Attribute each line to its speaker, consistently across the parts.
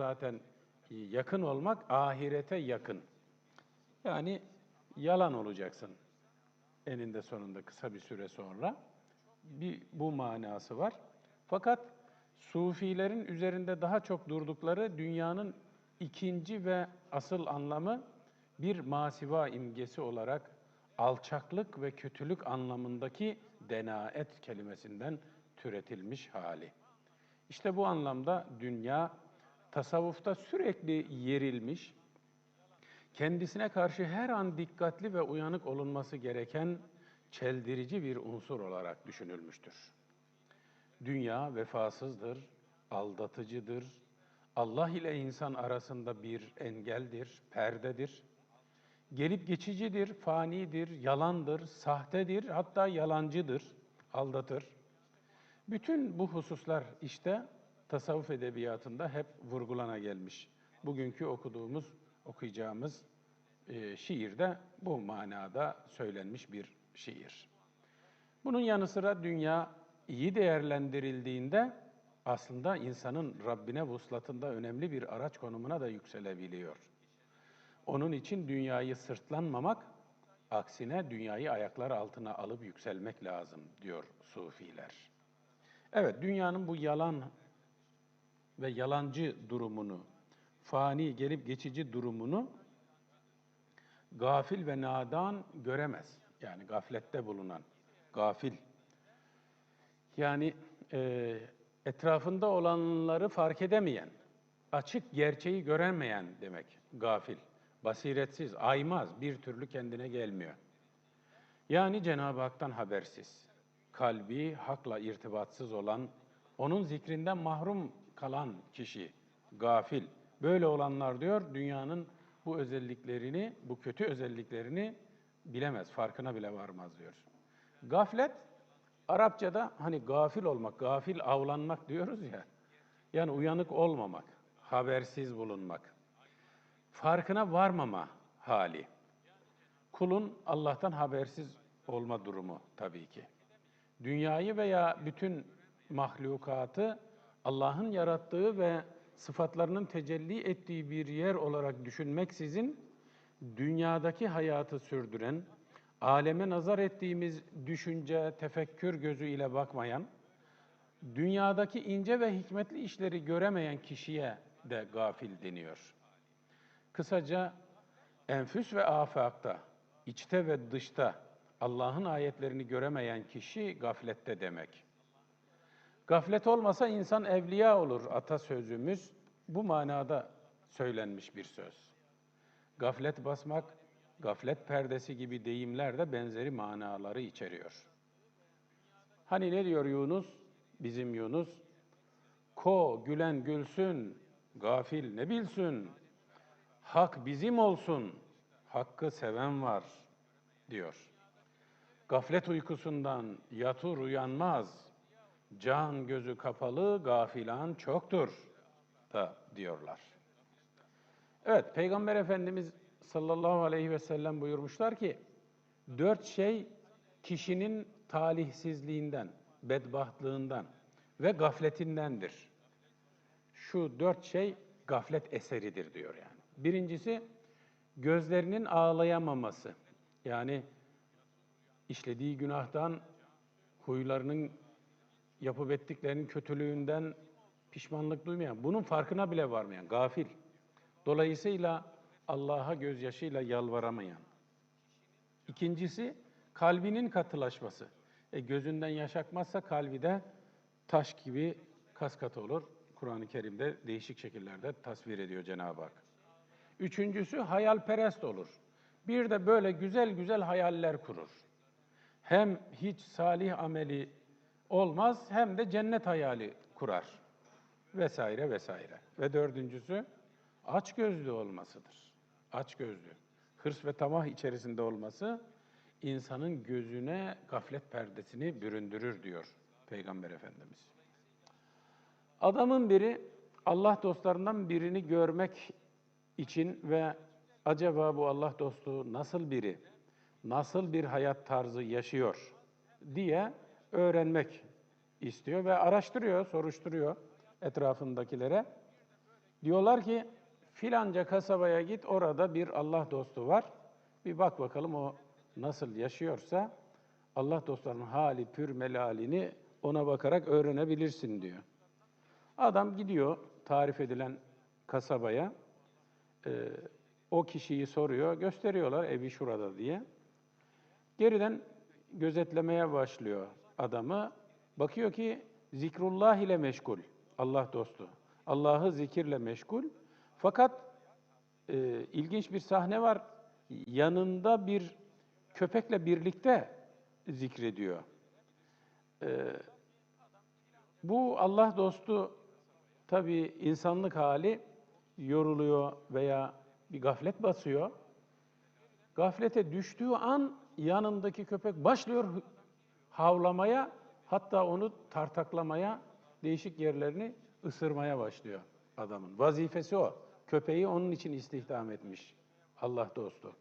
Speaker 1: zaten yakın olmak ahirete yakın. Yani yalan olacaksın eninde sonunda kısa bir süre sonra. Bir bu manası var. Fakat sufilerin üzerinde daha çok durdukları dünyanın ikinci ve asıl anlamı bir masiva imgesi olarak alçaklık ve kötülük anlamındaki denaet kelimesinden türetilmiş hali. İşte bu anlamda dünya tasavvufta sürekli yerilmiş, kendisine karşı her an dikkatli ve uyanık olunması gereken çeldirici bir unsur olarak düşünülmüştür. Dünya vefasızdır, aldatıcıdır, Allah ile insan arasında bir engeldir, perdedir. Gelip geçicidir, fanidir, yalandır, sahtedir, hatta yalancıdır, aldatır. Bütün bu hususlar işte tasavvuf edebiyatında hep vurgulana gelmiş. Bugünkü okuduğumuz, okuyacağımız e, şiirde bu manada söylenmiş bir şiir. Bunun yanı sıra dünya iyi değerlendirildiğinde aslında insanın Rabbine vuslatında önemli bir araç konumuna da yükselebiliyor. Onun için dünyayı sırtlanmamak, aksine dünyayı ayaklar altına alıp yükselmek lazım diyor sufiler. Evet, dünyanın bu yalan ve yalancı durumunu, fani, gelip geçici durumunu gafil ve nadan göremez. Yani gaflette bulunan, gafil. Yani e, etrafında olanları fark edemeyen, açık gerçeği göremeyen demek gafil. Basiretsiz, aymaz, bir türlü kendine gelmiyor. Yani Cenab-ı Hak'tan habersiz, kalbi hakla irtibatsız olan, onun zikrinden mahrum kalan kişi, gafil. Böyle olanlar diyor, dünyanın bu özelliklerini, bu kötü özelliklerini bilemez, farkına bile varmaz diyor. Gaflet, Arapçada hani gafil olmak, gafil avlanmak diyoruz ya. Yani uyanık olmamak, habersiz bulunmak. Farkına varmama hali. Kulun Allah'tan habersiz olma durumu tabii ki. Dünyayı veya bütün mahlukatı Allah'ın yarattığı ve sıfatlarının tecelli ettiği bir yer olarak düşünmeksizin dünyadaki hayatı sürdüren, aleme nazar ettiğimiz düşünce, tefekkür gözüyle bakmayan, dünyadaki ince ve hikmetli işleri göremeyen kişiye de gafil deniyor. Kısaca enfüs ve afakta, içte ve dışta Allah'ın ayetlerini göremeyen kişi gaflette demek. Gaflet olmasa insan evliya olur atasözümüz bu manada söylenmiş bir söz. Gaflet basmak, gaflet perdesi gibi deyimler de benzeri manaları içeriyor. Hani ne diyor Yunus? Bizim Yunus. Ko gülen gülsün, gafil ne bilsün. Hak bizim olsun, hakkı seven var diyor. Gaflet uykusundan yatur uyanmaz. Can gözü kapalı, gafilan çoktur da diyorlar. Evet, Peygamber Efendimiz sallallahu aleyhi ve sellem buyurmuşlar ki, dört şey kişinin talihsizliğinden, bedbahtlığından ve gafletindendir. Şu dört şey gaflet eseridir diyor yani. Birincisi, gözlerinin ağlayamaması. Yani işlediği günahtan, huylarının yapıp ettiklerinin kötülüğünden pişmanlık duymayan, bunun farkına bile varmayan, gafil. Dolayısıyla Allah'a gözyaşıyla yalvaramayan. İkincisi, kalbinin katılaşması. E, gözünden yaş akmazsa kalbi de taş gibi kas katı olur. Kur'an-ı Kerim'de değişik şekillerde tasvir ediyor Cenab-ı Hak. Üçüncüsü hayalperest olur. Bir de böyle güzel güzel hayaller kurur. Hem hiç salih ameli olmaz hem de cennet hayali kurar. Vesaire vesaire. Ve dördüncüsü aç gözlü olmasıdır. Aç gözlü. Hırs ve tamah içerisinde olması insanın gözüne gaflet perdesini büründürür diyor Peygamber Efendimiz. Adamın biri Allah dostlarından birini görmek için ve acaba bu Allah dostu nasıl biri, nasıl bir hayat tarzı yaşıyor diye öğrenmek istiyor ve araştırıyor, soruşturuyor etrafındakilere. Diyorlar ki filanca kasabaya git orada bir Allah dostu var. Bir bak bakalım o nasıl yaşıyorsa Allah dostlarının hali pür melalini ona bakarak öğrenebilirsin diyor. Adam gidiyor tarif edilen kasabaya. Ee, o kişiyi soruyor, gösteriyorlar evi şurada diye. Geriden gözetlemeye başlıyor adamı. Bakıyor ki zikrullah ile meşgul. Allah dostu. Allah'ı zikirle meşgul. Fakat e, ilginç bir sahne var. Yanında bir köpekle birlikte zikrediyor. E, bu Allah dostu tabii insanlık hali yoruluyor veya bir gaflet basıyor. Gaflete düştüğü an yanındaki köpek başlıyor havlamaya, hatta onu tartaklamaya, değişik yerlerini ısırmaya başlıyor adamın. Vazifesi o. Köpeği onun için istihdam etmiş Allah dostu.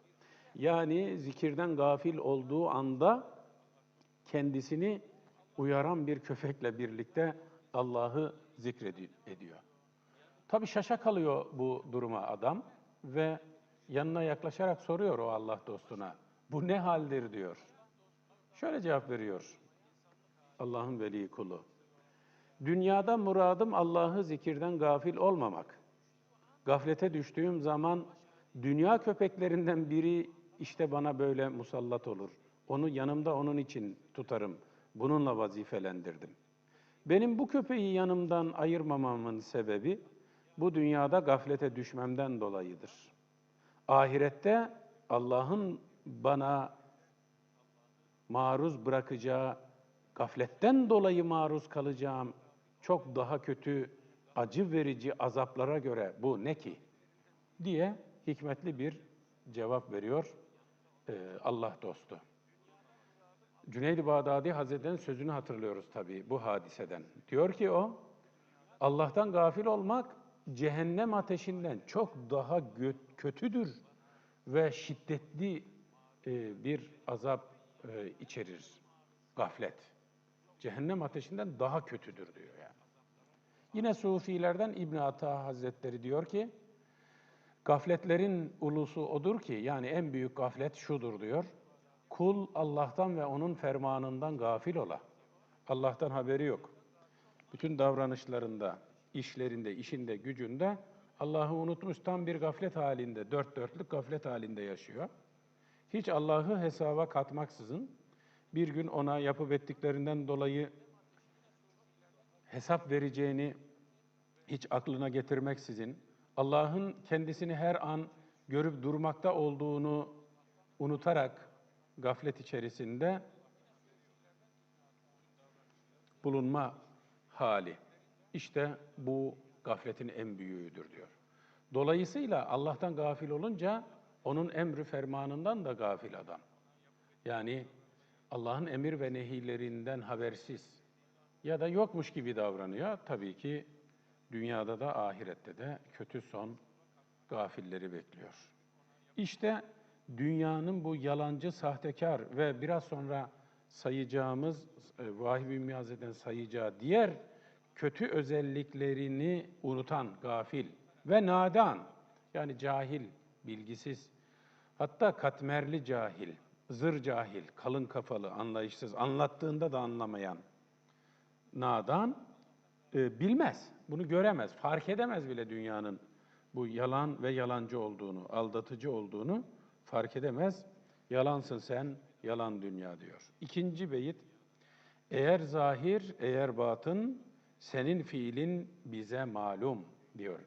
Speaker 1: Yani zikirden gafil olduğu anda kendisini uyaran bir köpekle birlikte Allah'ı zikrediyor. Tabii şaşa kalıyor bu duruma adam ve yanına yaklaşarak soruyor o Allah dostuna. Bu ne haldir diyor. Şöyle cevap veriyor Allah'ın veli kulu. Dünyada muradım Allah'ı zikirden gafil olmamak. Gaflete düştüğüm zaman dünya köpeklerinden biri işte bana böyle musallat olur. Onu yanımda onun için tutarım. Bununla vazifelendirdim. Benim bu köpeği yanımdan ayırmamamın sebebi bu dünyada gaflete düşmemden dolayıdır. Ahirette Allah'ın bana maruz bırakacağı, gafletten dolayı maruz kalacağım çok daha kötü, acı verici azaplara göre bu ne ki? diye hikmetli bir cevap veriyor e, Allah dostu. Cüneyd-i Bağdadi Hazretleri'nin sözünü hatırlıyoruz tabii bu hadiseden. Diyor ki o, Allah'tan gafil olmak cehennem ateşinden çok daha kötüdür ve şiddetli e, bir azap e, içerir gaflet. Cehennem ateşinden daha kötüdür diyor yani. Yine Sufilerden İbn Ata Hazretleri diyor ki, gafletlerin ulusu odur ki, yani en büyük gaflet şudur diyor. Kul Allah'tan ve onun fermanından gafil ola. Allah'tan haberi yok. Bütün davranışlarında, işlerinde, işinde, gücünde Allah'ı unutmuş tam bir gaflet halinde, dört dörtlük gaflet halinde yaşıyor. Hiç Allah'ı hesaba katmaksızın bir gün ona yapıp ettiklerinden dolayı hesap vereceğini hiç aklına getirmeksizin Allah'ın kendisini her an görüp durmakta olduğunu unutarak gaflet içerisinde bulunma hali. İşte bu gafletin en büyüğüdür diyor. Dolayısıyla Allah'tan gafil olunca onun emri fermanından da gafil adam. Yani Allah'ın emir ve nehilerinden habersiz ya da yokmuş gibi davranıyor. Tabii ki dünyada da ahirette de kötü son gafilleri bekliyor. İşte dünyanın bu yalancı, sahtekar ve biraz sonra sayacağımız, e, Vahib Ümmü Hazretleri'nin sayacağı diğer kötü özelliklerini unutan gafil ve nadan, yani cahil, bilgisiz, hatta katmerli cahil, zır cahil, kalın kafalı, anlayışsız, anlattığında da anlamayan nadan e, bilmez, bunu göremez, fark edemez bile dünyanın bu yalan ve yalancı olduğunu, aldatıcı olduğunu fark edemez. Yalansın sen, yalan dünya diyor. İkinci beyit, eğer zahir, eğer batın, senin fiilin bize malum diyor.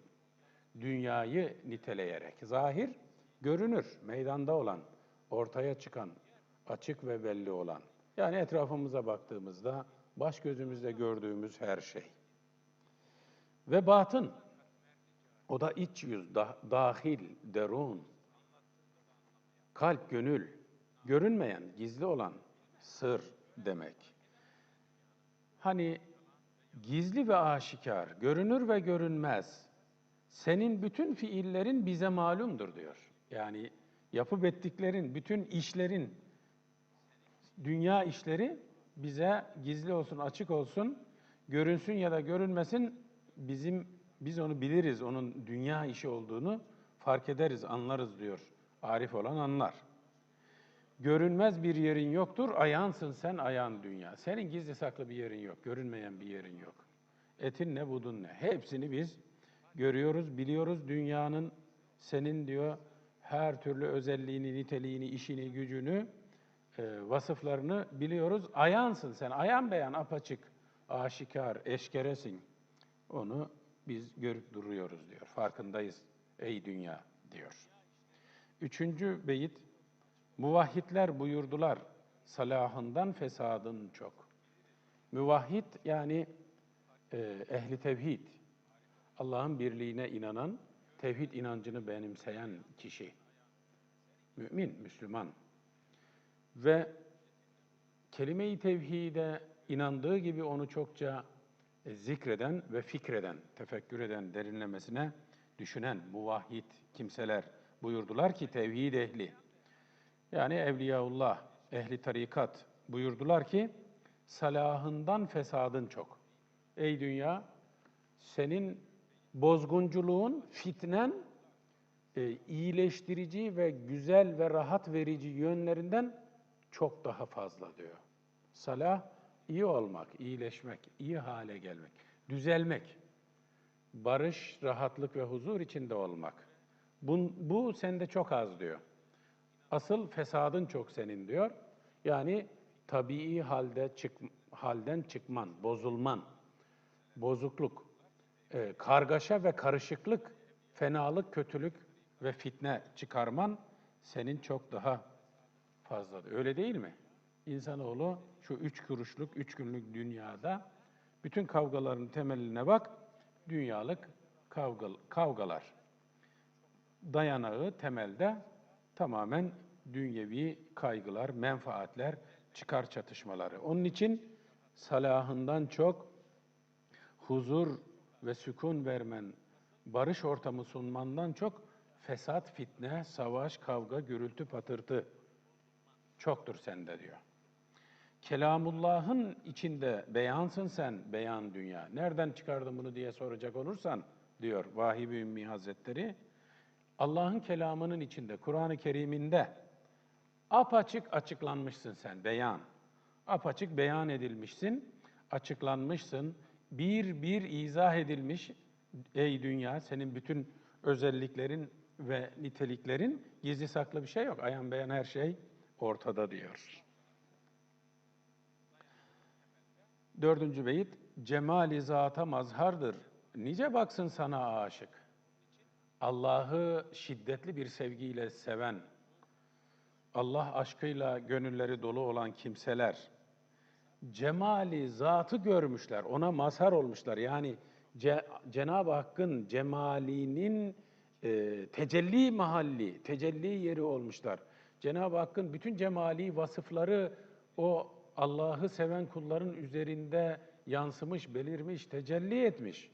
Speaker 1: Dünyayı niteleyerek. Zahir, görünür, meydanda olan, ortaya çıkan, açık ve belli olan. Yani etrafımıza baktığımızda baş gözümüzde gördüğümüz her şey. Ve batın, o da iç yüz, da, dahil, derun, kalp, gönül, görünmeyen, gizli olan sır demek. Hani gizli ve aşikar, görünür ve görünmez. Senin bütün fiillerin bize malumdur diyor. Yani yapıp ettiklerin, bütün işlerin, dünya işleri bize gizli olsun, açık olsun, görünsün ya da görünmesin bizim Biz onu biliriz, onun dünya işi olduğunu fark ederiz, anlarız diyor. Arif olan anlar. Görünmez bir yerin yoktur, ayağınsın sen, ayağın dünya. Senin gizli saklı bir yerin yok, görünmeyen bir yerin yok. Etin ne, budun ne. Hepsini biz görüyoruz, biliyoruz. Dünyanın senin diyor her türlü özelliğini, niteliğini, işini, gücünü, e, vasıflarını biliyoruz. Ayansın sen, ayan beyan, apaçık, aşikar, eşkeresin. Onu biz görüp duruyoruz diyor. Farkındayız ey dünya diyor. Üçüncü beyit, muvahhidler buyurdular, salahından fesadın çok. Müvahhid yani e, ehli tevhid, Allah'ın birliğine inanan, tevhid inancını benimseyen kişi. Mümin, Müslüman. Ve kelime-i tevhide inandığı gibi onu çokça e, zikreden ve fikreden, tefekkür eden, derinlemesine düşünen muvahhid kimseler buyurdular ki tevhid ehli. Yani Evliyaullah, ehli tarikat buyurdular ki salahından fesadın çok. Ey dünya, senin bozgunculuğun, fitnen e, iyileştirici ve güzel ve rahat verici yönlerinden çok daha fazla diyor. Salah, iyi olmak, iyileşmek, iyi hale gelmek, düzelmek, barış, rahatlık ve huzur içinde olmak. Bu, bu sende çok az diyor. Asıl fesadın çok senin diyor. Yani tabii halde çık, halden çıkman, bozulman, bozukluk, e, kargaşa ve karışıklık, fenalık, kötülük ve fitne çıkarman senin çok daha fazladır. Öyle değil mi? İnsanoğlu şu üç kuruşluk, üç günlük dünyada bütün kavgaların temeline bak, dünyalık kavga, kavgalar. Dayanağı temelde tamamen dünyevi kaygılar, menfaatler, çıkar çatışmaları. Onun için salahından çok huzur ve sükun vermen, barış ortamı sunmandan çok fesat, fitne, savaş, kavga, gürültü, patırtı çoktur sende diyor. Kelamullah'ın içinde beyansın sen, beyan dünya. Nereden çıkardın bunu diye soracak olursan, diyor Vahib-i Ümmi Hazretleri, Allah'ın kelamının içinde, Kur'an-ı Kerim'inde apaçık açıklanmışsın sen, beyan. Apaçık beyan edilmişsin, açıklanmışsın, bir bir izah edilmiş, ey dünya, senin bütün özelliklerin ve niteliklerin gizli saklı bir şey yok. Ayan beyan her şey ortada diyor. Dördüncü beyit, cemali zata mazhardır. Nice baksın sana aşık. Allah'ı şiddetli bir sevgiyle seven, Allah aşkıyla gönülleri dolu olan kimseler, cemali zatı görmüşler, ona mazhar olmuşlar. Yani Ce, Cenab-ı Hakk'ın cemalinin e, tecelli mahalli, tecelli yeri olmuşlar. Cenab-ı Hakk'ın bütün cemali vasıfları o Allah'ı seven kulların üzerinde yansımış, belirmiş, tecelli etmiş.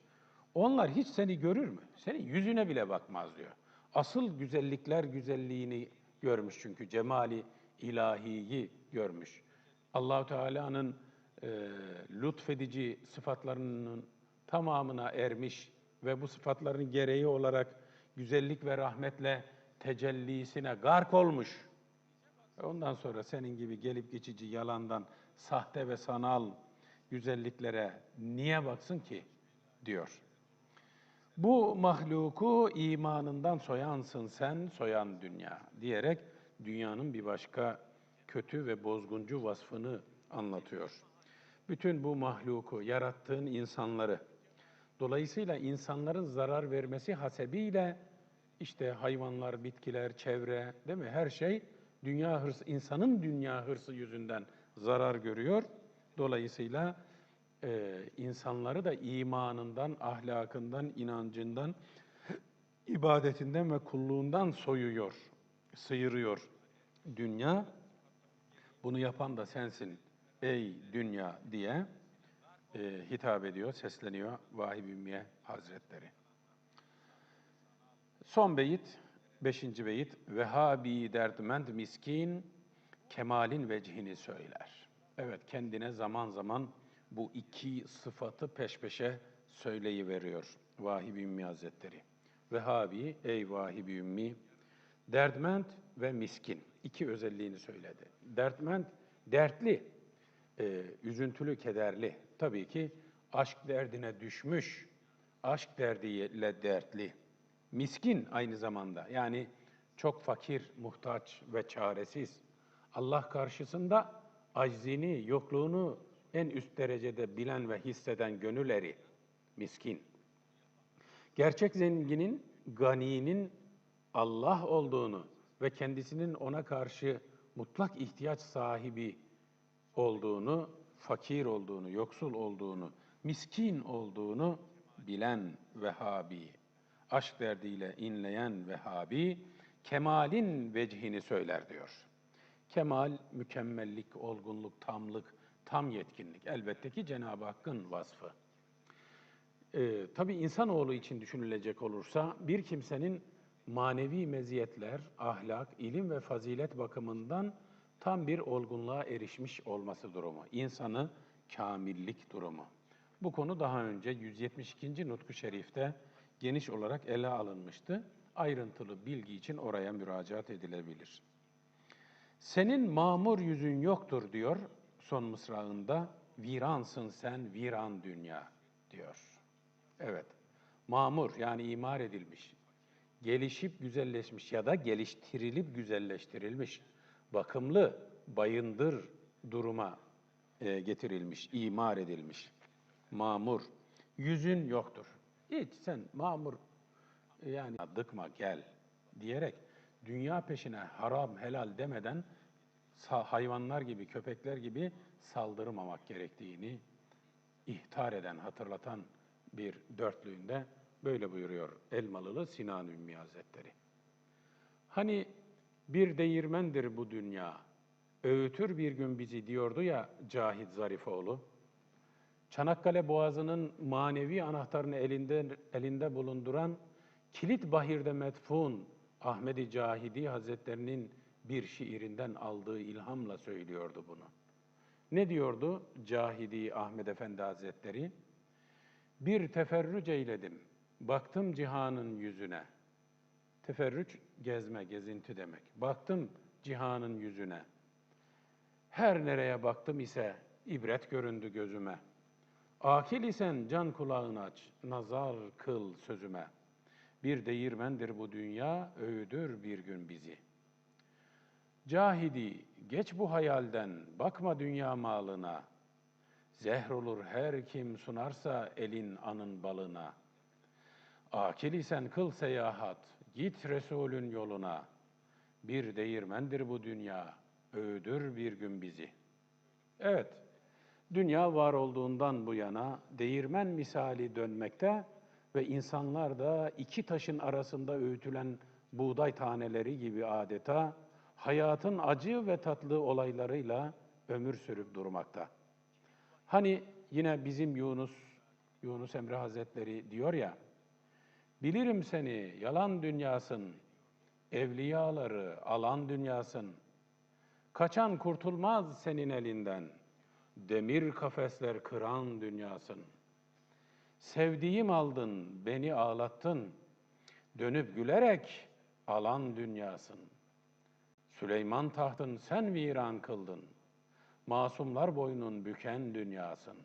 Speaker 1: Onlar hiç seni görür mü? Senin yüzüne bile bakmaz diyor. Asıl güzellikler güzelliğini görmüş çünkü cemali ilahiyi görmüş. Allahu Teala'nın e, lütfedici sıfatlarının tamamına ermiş ve bu sıfatların gereği olarak güzellik ve rahmetle tecellisine gark olmuş. Ondan sonra senin gibi gelip geçici yalandan sahte ve sanal güzelliklere niye baksın ki diyor. Bu mahluku imanından soyansın sen, soyan dünya diyerek dünyanın bir başka kötü ve bozguncu vasfını anlatıyor. Bütün bu mahluku, yarattığın insanları, dolayısıyla insanların zarar vermesi hasebiyle işte hayvanlar, bitkiler, çevre, değil mi? Her şey dünya hırsı, insanın dünya hırsı yüzünden zarar görüyor. Dolayısıyla e, insanları da imanından, ahlakından, inancından, ibadetinden ve kulluğundan soyuyor, sıyırıyor dünya. Bunu yapan da sensin ey dünya diye e, hitap ediyor, sesleniyor Vahib Ümmiye Hazretleri. Son beyit, beşinci beyit. Vehhabi derdmend miskin, kemalin vecihini söyler. Evet, kendine zaman zaman bu iki sıfatı peş peşe söyleyiveriyor Vahibi Ümmi Hazretleri. Vehhabi, ey Vahibi Ümmi, derdment ve miskin. iki özelliğini söyledi. Dertment, dertli, e, üzüntülü, kederli. Tabii ki aşk derdine düşmüş, aşk derdiyle dertli. Miskin aynı zamanda. Yani çok fakir, muhtaç ve çaresiz. Allah karşısında aczini, yokluğunu en üst derecede bilen ve hisseden gönül eri. Miskin. Gerçek zenginin, ganinin Allah olduğunu ve kendisinin ona karşı mutlak ihtiyaç sahibi olduğunu, fakir olduğunu, yoksul olduğunu, miskin olduğunu bilen Vehhabi, aşk derdiyle inleyen Vehhabi, kemalin vecihini söyler diyor. Kemal, mükemmellik, olgunluk, tamlık, tam yetkinlik. Elbette ki Cenab-ı Hakk'ın vasfı. Ee, tabii insanoğlu için düşünülecek olursa bir kimsenin manevi meziyetler, ahlak, ilim ve fazilet bakımından tam bir olgunluğa erişmiş olması durumu. İnsanı kamillik durumu. Bu konu daha önce 172. Nutku Şerif'te geniş olarak ele alınmıştı. Ayrıntılı bilgi için oraya müracaat edilebilir. Senin mamur yüzün yoktur diyor son mısrağında. Viransın sen viran dünya diyor. Evet. Mamur yani imar edilmiş, gelişip güzelleşmiş ya da geliştirilip güzelleştirilmiş, bakımlı, bayındır duruma e, getirilmiş, imar edilmiş. Mamur. Yüzün yoktur. Hiç sen mamur e, yani dıkma gel diyerek dünya peşine haram helal demeden hayvanlar gibi, köpekler gibi saldırmamak gerektiğini ihtar eden, hatırlatan bir dörtlüğünde böyle buyuruyor Elmalılı Sinan Ümmi Hazretleri. Hani bir değirmendir bu dünya, öğütür bir gün bizi diyordu ya Cahit Zarifoğlu. Çanakkale Boğazı'nın manevi anahtarını elinde, elinde bulunduran kilit bahirde metfun Ahmedi Cahidi Hazretlerinin bir şiirinden aldığı ilhamla söylüyordu bunu. Ne diyordu Cahidi Ahmet Efendi Hazretleri? Bir teferrüc eyledim, baktım cihanın yüzüne. Teferrüç gezme, gezinti demek. Baktım cihanın yüzüne. Her nereye baktım ise ibret göründü gözüme. Akil isen can kulağını aç, nazar kıl sözüme. Bir değirmendir bu dünya, öğüdür bir gün bizi. Cahidi, geç bu hayalden, bakma dünya malına. Zehr olur her kim sunarsa elin anın balına. Akil isen kıl seyahat, git Resulün yoluna. Bir değirmendir bu dünya, öğüdür bir gün bizi. Evet, dünya var olduğundan bu yana değirmen misali dönmekte ve insanlar da iki taşın arasında öğütülen buğday taneleri gibi adeta hayatın acı ve tatlı olaylarıyla ömür sürüp durmakta. Hani yine bizim Yunus, Yunus Emre Hazretleri diyor ya, bilirim seni yalan dünyasın, evliyaları alan dünyasın, kaçan kurtulmaz senin elinden, demir kafesler kıran dünyasın. Sevdiğim aldın, beni ağlattın, dönüp gülerek alan dünyasın. Süleyman tahtın sen viran kıldın, masumlar boynun büken dünyasın.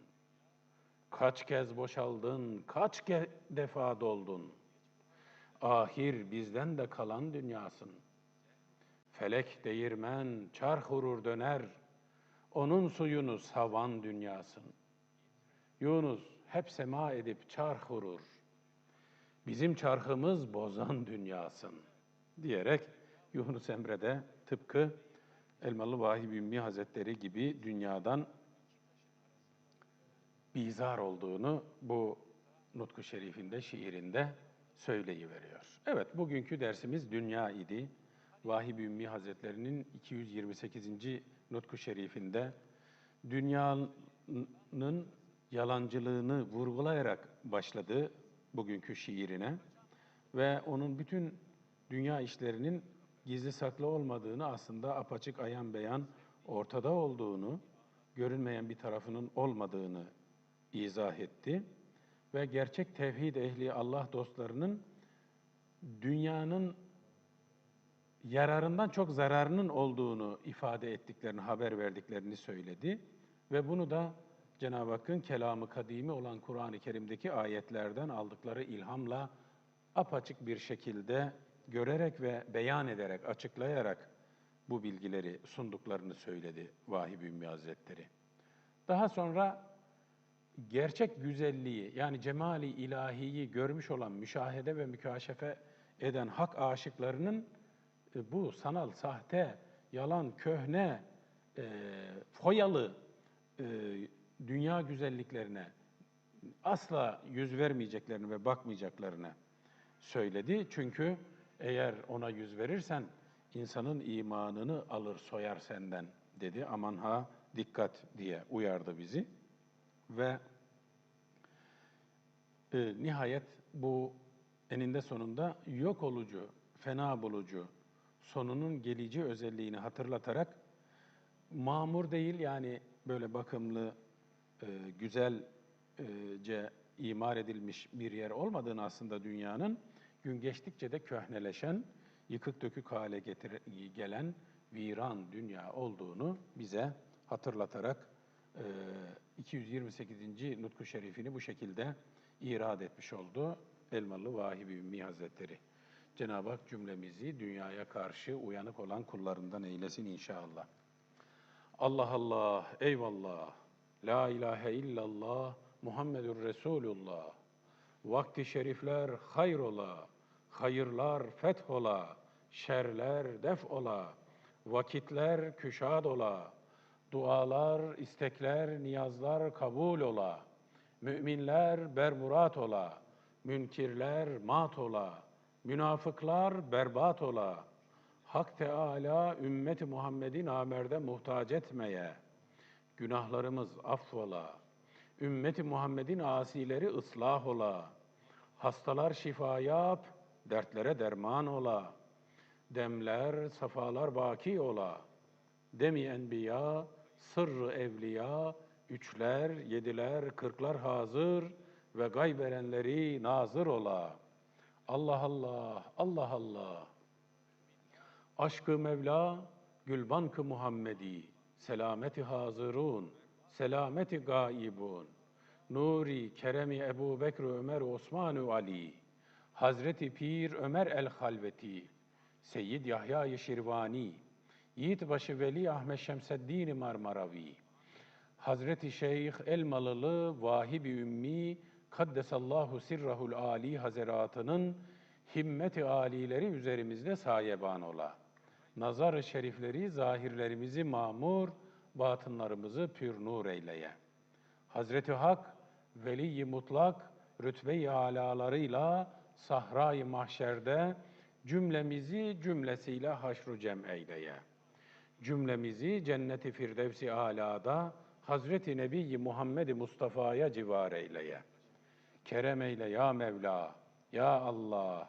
Speaker 1: Kaç kez boşaldın, kaç ke- defa doldun. Ahir bizden de kalan dünyasın. Felek değirmen, çark vurur döner, onun suyunu savan dünyasın. Yunus hep sema edip çark vurur, bizim çarkımız bozan dünyasın diyerek Yunus Emre de tıpkı Elmalı Vahib Ümmi Hazretleri gibi dünyadan bizar olduğunu bu Nutku Şerif'inde, şiirinde söyleyiveriyor. Evet, bugünkü dersimiz dünya idi. Vahib Ümmi Hazretlerinin 228. Nutku Şerif'inde dünyanın yalancılığını vurgulayarak başladı bugünkü şiirine ve onun bütün dünya işlerinin gizli saklı olmadığını aslında apaçık ayan beyan ortada olduğunu, görünmeyen bir tarafının olmadığını izah etti. Ve gerçek tevhid ehli Allah dostlarının dünyanın yararından çok zararının olduğunu ifade ettiklerini, haber verdiklerini söyledi. Ve bunu da Cenab-ı Hakk'ın kelamı kadimi olan Kur'an-ı Kerim'deki ayetlerden aldıkları ilhamla apaçık bir şekilde görerek ve beyan ederek, açıklayarak bu bilgileri sunduklarını söyledi Vahib Ümmi Hazretleri. Daha sonra gerçek güzelliği yani cemali ilahiyi görmüş olan müşahede ve mükaşefe eden hak aşıklarının e, bu sanal, sahte, yalan, köhne, e, foyalı e, dünya güzelliklerine asla yüz vermeyeceklerini ve bakmayacaklarını söyledi. Çünkü eğer ona yüz verirsen insanın imanını alır soyar senden dedi. Aman ha dikkat diye uyardı bizi. Ve e, nihayet bu eninde sonunda yok olucu, fena bulucu, sonunun gelici özelliğini hatırlatarak mamur değil yani böyle bakımlı, e, güzelce imar edilmiş bir yer olmadığını aslında dünyanın gün geçtikçe de köhneleşen, yıkık dökük hale getir gelen viran dünya olduğunu bize hatırlatarak 228. Nutku Şerifini bu şekilde irad etmiş oldu Elmalı Vahibi Ümmi Hazretleri. Cenab-ı Hak cümlemizi dünyaya karşı uyanık olan kullarından eylesin inşallah. Allah Allah, eyvallah. La ilahe illallah, Muhammedur Resulullah. Vakti şerifler hayrola, hayırlar fethola, şerler def ola, vakitler küşad ola, dualar, istekler, niyazlar kabul ola, müminler bermurat ola, münkirler mat ola, münafıklar berbat ola, Hak Teala ümmeti Muhammed'in amerde muhtaç etmeye, günahlarımız affola, ümmeti Muhammed'in asileri ıslah ola, hastalar şifa yap, dertlere derman ola, demler, safalar baki ola, demi enbiya, sırrı evliya, üçler, yediler, kırklar hazır ve gayberenleri nazır ola. Allah Allah, Allah Allah. Aşkı Mevla, Gülbankı Muhammedi, selameti hazırun, selameti gaibun. Nuri, Keremi Ebu Bekr, Ömer, Osman Ali. Hazreti Pir Ömer el Halveti, Seyyid Yahya Şirvani, Yiğitbaşı Veli Ahmet Şemseddin Marmaravi, Hazreti Şeyh Elmalılı Vahibi Ümmi Kaddesallahu Sirrahul Ali Hazeratı'nın himmeti alileri üzerimizde sayeban ola. Nazar-ı şerifleri zahirlerimizi mamur, batınlarımızı pür nur eyleye. Hazreti Hak, veli mutlak, rütbe-i alalarıyla sahra-i mahşerde cümlemizi cümlesiyle haşru cem eyleye. Cümlemizi cenneti firdevsi alada Hazreti Nebi Muhammed Mustafa'ya civar eyleye. Kerem eyle ya Mevla, ya Allah,